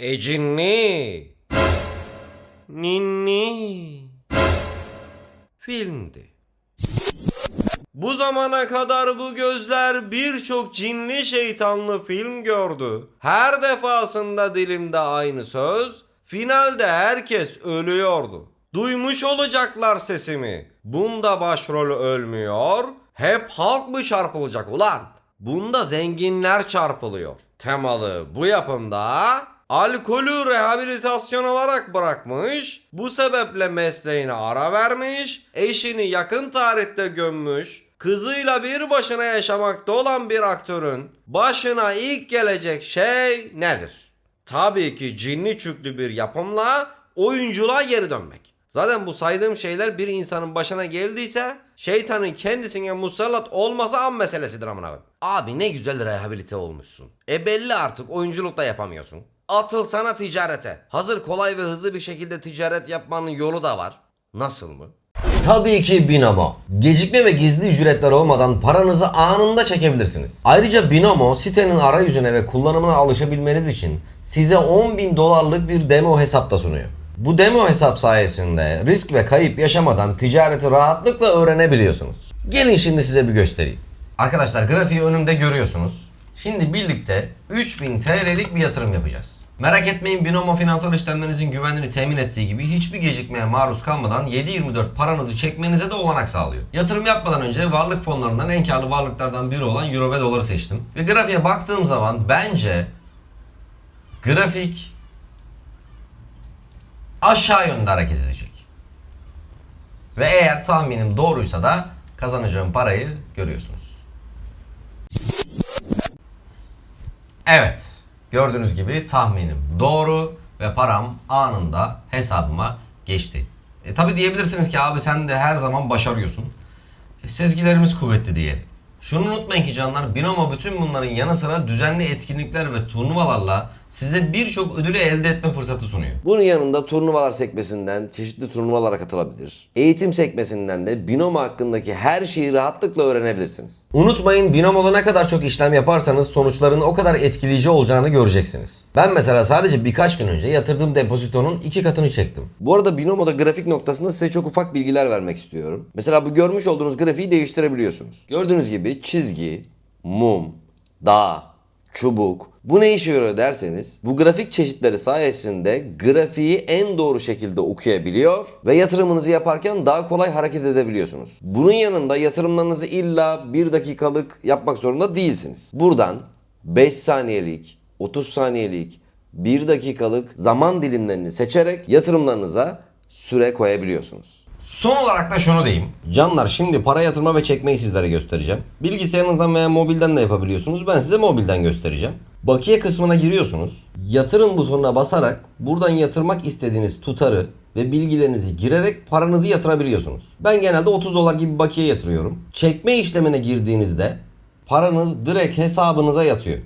Ecinni. Ninni. Filmdi. Bu zamana kadar bu gözler birçok cinli şeytanlı film gördü. Her defasında dilimde aynı söz, finalde herkes ölüyordu. Duymuş olacaklar sesimi. Bunda başrol ölmüyor, hep halk mı çarpılacak ulan? Bunda zenginler çarpılıyor. Temalı bu yapımda alkolü rehabilitasyon olarak bırakmış, bu sebeple mesleğine ara vermiş, eşini yakın tarihte gömmüş, kızıyla bir başına yaşamakta olan bir aktörün başına ilk gelecek şey nedir? Tabii ki cinli çüklü bir yapımla oyunculuğa geri dönmek. Zaten bu saydığım şeyler bir insanın başına geldiyse şeytanın kendisine musallat olması an meselesidir amına koyayım. Abi ne güzel rehabilite olmuşsun. E belli artık oyunculukta yapamıyorsun. Atıl sana ticarete. Hazır kolay ve hızlı bir şekilde ticaret yapmanın yolu da var. Nasıl mı? Tabii ki Binomo. Gecikme ve gizli ücretler olmadan paranızı anında çekebilirsiniz. Ayrıca Binomo sitenin arayüzüne ve kullanımına alışabilmeniz için size 10.000 dolarlık bir demo hesap da sunuyor. Bu demo hesap sayesinde risk ve kayıp yaşamadan ticareti rahatlıkla öğrenebiliyorsunuz. Gelin şimdi size bir göstereyim. Arkadaşlar grafiği önümde görüyorsunuz. Şimdi birlikte 3000 TL'lik bir yatırım yapacağız. Merak etmeyin Binomo finansal işlemlerinizin güvenliğini temin ettiği gibi hiçbir gecikmeye maruz kalmadan 7-24 paranızı çekmenize de olanak sağlıyor. Yatırım yapmadan önce varlık fonlarından en karlı varlıklardan biri olan Euro ve doları seçtim. Ve grafiğe baktığım zaman bence grafik aşağı yönde hareket edecek. Ve eğer tahminim doğruysa da kazanacağım parayı görüyorsunuz. Evet. Gördüğünüz gibi tahminim doğru ve param anında hesabıma geçti. E tabi diyebilirsiniz ki abi sen de her zaman başarıyorsun. E, sezgilerimiz kuvvetli diye. Şunu unutmayın ki canlar Binomo bütün bunların yanı sıra düzenli etkinlikler ve turnuvalarla size birçok ödülü elde etme fırsatı sunuyor. Bunun yanında turnuvalar sekmesinden çeşitli turnuvalara katılabilir. Eğitim sekmesinden de Binomo hakkındaki her şeyi rahatlıkla öğrenebilirsiniz. Unutmayın Binomo'da ne kadar çok işlem yaparsanız sonuçların o kadar etkileyici olacağını göreceksiniz. Ben mesela sadece birkaç gün önce yatırdığım depozitonun iki katını çektim. Bu arada Binomo'da grafik noktasında size çok ufak bilgiler vermek istiyorum. Mesela bu görmüş olduğunuz grafiği değiştirebiliyorsunuz. Gördüğünüz gibi çizgi, mum, dağ, çubuk. Bu ne işe yarıyor derseniz bu grafik çeşitleri sayesinde grafiği en doğru şekilde okuyabiliyor ve yatırımınızı yaparken daha kolay hareket edebiliyorsunuz. Bunun yanında yatırımlarınızı illa 1 dakikalık yapmak zorunda değilsiniz. Buradan 5 saniyelik, 30 saniyelik, 1 dakikalık zaman dilimlerini seçerek yatırımlarınıza süre koyabiliyorsunuz. Son olarak da şunu diyeyim. Canlar şimdi para yatırma ve çekmeyi sizlere göstereceğim. Bilgisayarınızdan veya mobilden de yapabiliyorsunuz. Ben size mobilden göstereceğim. Bakiye kısmına giriyorsunuz. Yatırın butonuna basarak buradan yatırmak istediğiniz tutarı ve bilgilerinizi girerek paranızı yatırabiliyorsunuz. Ben genelde 30 dolar gibi bakiye yatırıyorum. Çekme işlemine girdiğinizde paranız direkt hesabınıza yatıyor.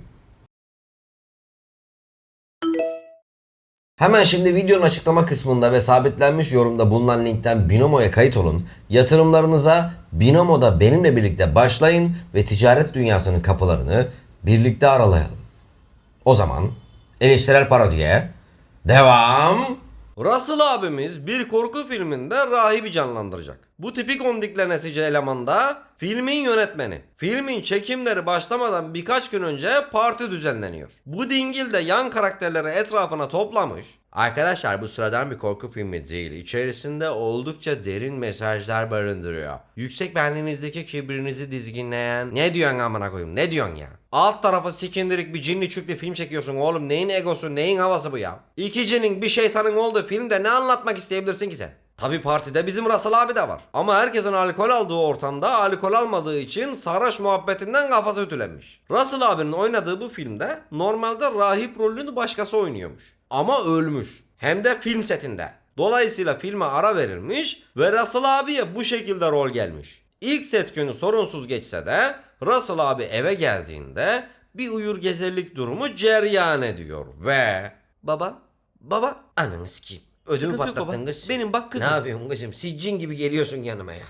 Hemen şimdi videonun açıklama kısmında ve sabitlenmiş yorumda bulunan linkten Binomo'ya kayıt olun. Yatırımlarınıza Binomo'da benimle birlikte başlayın ve ticaret dünyasının kapılarını birlikte aralayalım. O zaman eleştirel parodiye devam. Russell abimiz bir korku filminde rahibi canlandıracak. Bu tipik ondiklenesici eleman da filmin yönetmeni. Filmin çekimleri başlamadan birkaç gün önce parti düzenleniyor. Bu dingil de yan karakterleri etrafına toplamış. Arkadaşlar bu sıradan bir korku filmi değil. İçerisinde oldukça derin mesajlar barındırıyor. Yüksek benliğinizdeki kibrinizi dizginleyen... Ne diyorsun amına koyayım ne diyorsun ya? Alt tarafı sikindirik bir cinli çüklü film çekiyorsun oğlum. Neyin egosu neyin havası bu ya? İki cinin bir şeytanın olduğu filmde ne anlatmak isteyebilirsin ki sen? Tabi partide bizim Russell abi de var. Ama herkesin alkol aldığı ortamda alkol almadığı için sarhoş muhabbetinden kafası ütülenmiş. Russell abinin oynadığı bu filmde normalde rahip rolünü başkası oynuyormuş. Ama ölmüş. Hem de film setinde. Dolayısıyla filme ara verilmiş ve Russell abiye bu şekilde rol gelmiş. İlk set günü sorunsuz geçse de Russell abi eve geldiğinde bir uyur gezerlik durumu ceryan ediyor ve... Baba, baba, ananı sikeyim. Sıkıntı yok patlattın kız. Benim bak kızım. Ne yapıyorsun kızım? Siccin gibi geliyorsun yanıma ya.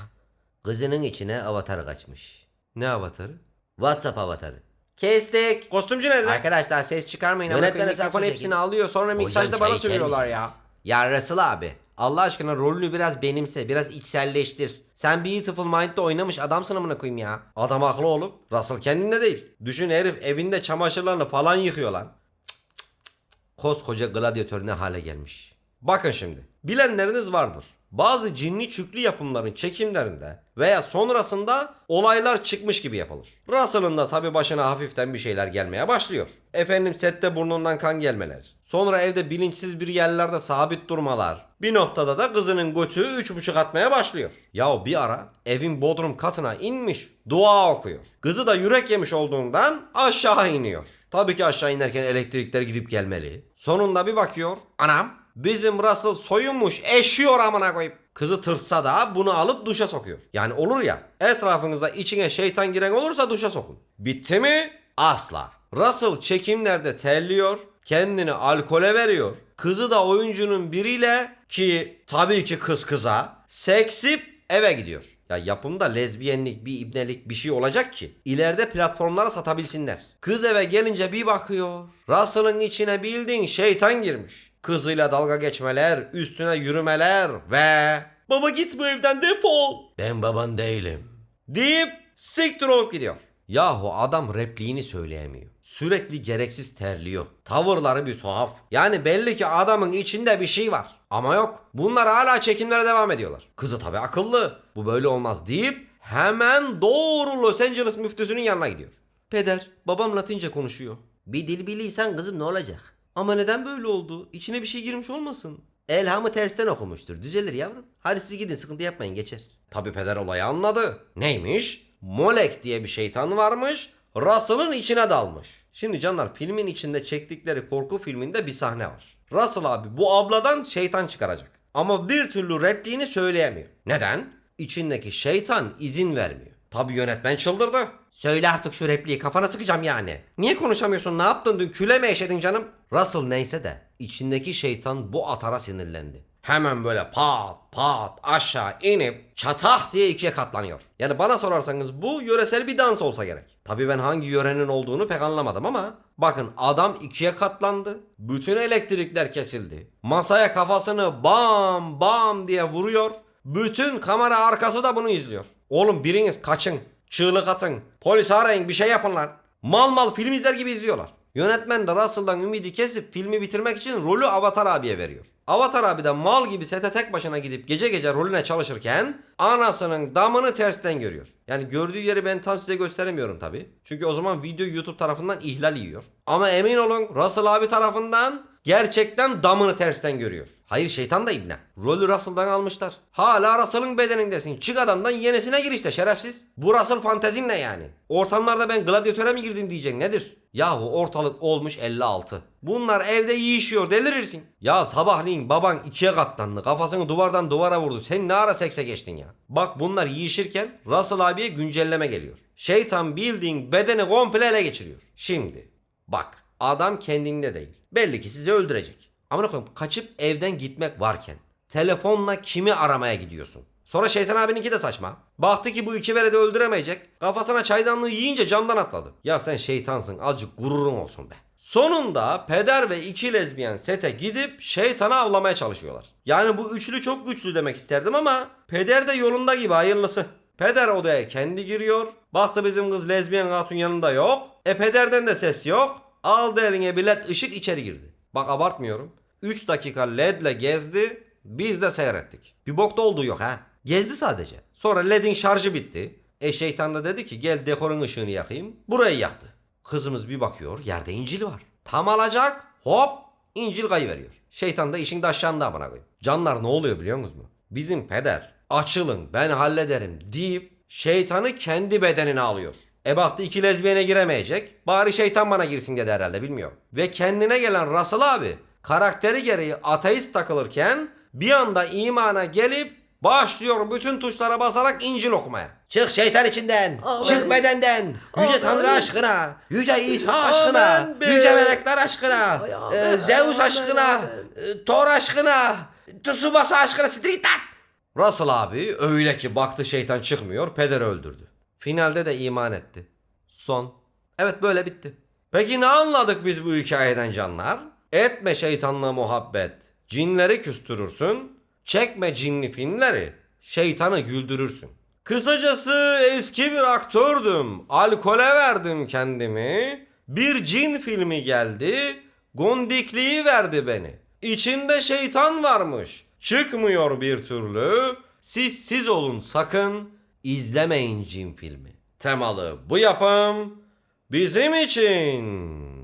Kızının içine avatar kaçmış. Ne avatarı? WhatsApp avatarı. Kestik. Kostümcü nerede? Arkadaşlar ses çıkarmayın. Yönetmen mikrofon hepsini alıyor sonra miksajda bana söylüyorlar ya. Ya Russell abi Allah aşkına rolünü biraz benimse biraz içselleştir. Sen Beautiful Mind'de oynamış adamsın amına koyayım ya. Adam haklı oğlum. Russell kendinde değil. Düşün herif evinde çamaşırlarını falan yıkıyor lan. Cık cık cık. Koskoca gladyatör ne hale gelmiş. Bakın şimdi. Bilenleriniz vardır. Bazı cinli çüklü yapımların çekimlerinde veya sonrasında olaylar çıkmış gibi yapılır. Russell'ın da tabi başına hafiften bir şeyler gelmeye başlıyor. Efendim sette burnundan kan gelmeler. Sonra evde bilinçsiz bir yerlerde sabit durmalar. Bir noktada da kızının götü üç buçuk atmaya başlıyor. Ya bir ara evin bodrum katına inmiş dua okuyor. Kızı da yürek yemiş olduğundan aşağı iniyor. Tabii ki aşağı inerken elektrikler gidip gelmeli. Sonunda bir bakıyor. Anam bizim Russell soyunmuş eşiyor amına koyup. Kızı tırsa da bunu alıp duşa sokuyor. Yani olur ya etrafınızda içine şeytan giren olursa duşa sokun. Bitti mi? Asla. Russell çekimlerde terliyor. Kendini alkole veriyor. Kızı da oyuncunun biriyle ki tabii ki kız kıza seksip eve gidiyor. Ya yapımda lezbiyenlik, bir ibnelik bir şey olacak ki ileride platformlara satabilsinler. Kız eve gelince bir bakıyor. Russell'ın içine bildiğin şeytan girmiş. Kızıyla dalga geçmeler, üstüne yürümeler ve Baba git bu evden defol. Ben baban değilim. Deyip siktir olup gidiyor. Yahu adam repliğini söyleyemiyor. Sürekli gereksiz terliyor. Tavırları bir tuhaf. Yani belli ki adamın içinde bir şey var. Ama yok. Bunlar hala çekimlere devam ediyorlar. Kızı tabi akıllı. Bu böyle olmaz deyip hemen doğru Los Angeles müftüsünün yanına gidiyor. Peder, babam Latince konuşuyor. Bir dil biliysen kızım ne olacak? Ama neden böyle oldu? İçine bir şey girmiş olmasın? Elhamı tersten okumuştur. Düzelir yavrum. Hadi siz gidin sıkıntı yapmayın geçer. Tabi peder olayı anladı. Neymiş? Molek diye bir şeytan varmış. Russell'ın içine dalmış. Şimdi canlar filmin içinde çektikleri korku filminde bir sahne var. Russell abi bu abladan şeytan çıkaracak. Ama bir türlü repliğini söyleyemiyor. Neden? İçindeki şeytan izin vermiyor. Tabi yönetmen çıldırdı. Söyle artık şu repliği kafana sıkacağım yani. Niye konuşamıyorsun ne yaptın dün küle mi eşedin canım? Russell neyse de içindeki şeytan bu atara sinirlendi. Hemen böyle pat pat aşağı inip çatah diye ikiye katlanıyor. Yani bana sorarsanız bu yöresel bir dans olsa gerek. Tabi ben hangi yörenin olduğunu pek anlamadım ama bakın adam ikiye katlandı. Bütün elektrikler kesildi. Masaya kafasını bam bam diye vuruyor. Bütün kamera arkası da bunu izliyor. Oğlum biriniz kaçın. Çığlık atın. Polis arayın bir şey yapın lan. Mal mal film izler gibi izliyorlar. Yönetmen de Russell'dan ümidi kesip filmi bitirmek için rolü Avatar abiye veriyor. Avatar abi de mal gibi sete tek başına gidip gece gece rolüne çalışırken anasının damını tersten görüyor. Yani gördüğü yeri ben tam size gösteremiyorum tabi. Çünkü o zaman video YouTube tarafından ihlal yiyor. Ama emin olun Russell abi tarafından gerçekten damını tersten görüyor. Hayır şeytan da ibne. Rolü Russell'dan almışlar. Hala Russell'ın bedenindesin. Çık adamdan yenisine gir işte şerefsiz. Bu Russell fantezin ne yani? Ortamlarda ben gladyatöre mi girdim diyeceksin nedir? Yahu ortalık olmuş 56. Bunlar evde yiyişiyor delirirsin. Ya sabahleyin baban ikiye katlandı. Kafasını duvardan duvara vurdu. Sen ne ara sekse geçtin ya? Bak bunlar yiyişirken Russell abiye güncelleme geliyor. Şeytan bildiğin bedeni komple ele geçiriyor. Şimdi bak adam kendinde değil. Belli ki sizi öldürecek. Amına koyayım kaçıp evden gitmek varken telefonla kimi aramaya gidiyorsun? Sonra şeytan abininki de saçma. Baktı ki bu iki verede öldüremeyecek. Kafasına çaydanlığı yiyince camdan atladı. Ya sen şeytansın azıcık gururun olsun be. Sonunda peder ve iki lezbiyen sete gidip şeytanı avlamaya çalışıyorlar. Yani bu üçlü çok güçlü demek isterdim ama peder de yolunda gibi hayırlısı. Peder odaya kendi giriyor. Baktı bizim kız lezbiyen hatun yanında yok. E pederden de ses yok. Aldı eline bilet ışık içeri girdi. Bak abartmıyorum. 3 dakika ledle gezdi. Biz de seyrettik. Bir bok da olduğu yok ha. Gezdi sadece. Sonra ledin şarjı bitti. E şeytan da dedi ki gel dekorun ışığını yakayım. Burayı yaktı. Kızımız bir bakıyor yerde İncil var. Tam alacak hop İncil kayıveriyor. Şeytan da işin daşşağında amına koyayım. Canlar ne oluyor biliyor musunuz? Bizim peder açılın ben hallederim deyip şeytanı kendi bedenine alıyor. E baktı iki lezbiyene giremeyecek. Bari şeytan bana girsin dedi herhalde bilmiyorum. Ve kendine gelen Russell abi karakteri gereği ateist takılırken bir anda imana gelip başlıyor bütün tuşlara basarak İncil okumaya. Çık şeytan içinden, çık bedenden, yüce Tanrı aşkına, yüce İsa aşkına, yüce melekler aşkına, e, Zeus aşkına, e, Thor aşkına, Tsubasa aşkına street lan. Russell abi öyle ki baktı şeytan çıkmıyor, pederi öldürdü. Finalde de iman etti. Son. Evet böyle bitti. Peki ne anladık biz bu hikayeden canlar? Etme şeytanla muhabbet. Cinleri küstürürsün. Çekme cinli filmleri. Şeytanı güldürürsün. Kısacası eski bir aktördüm. Alkole verdim kendimi. Bir cin filmi geldi. Gondikliği verdi beni. İçinde şeytan varmış. Çıkmıyor bir türlü. Siz siz olun sakın. İzlemeyin cin filmi. Temalı bu yapım bizim için.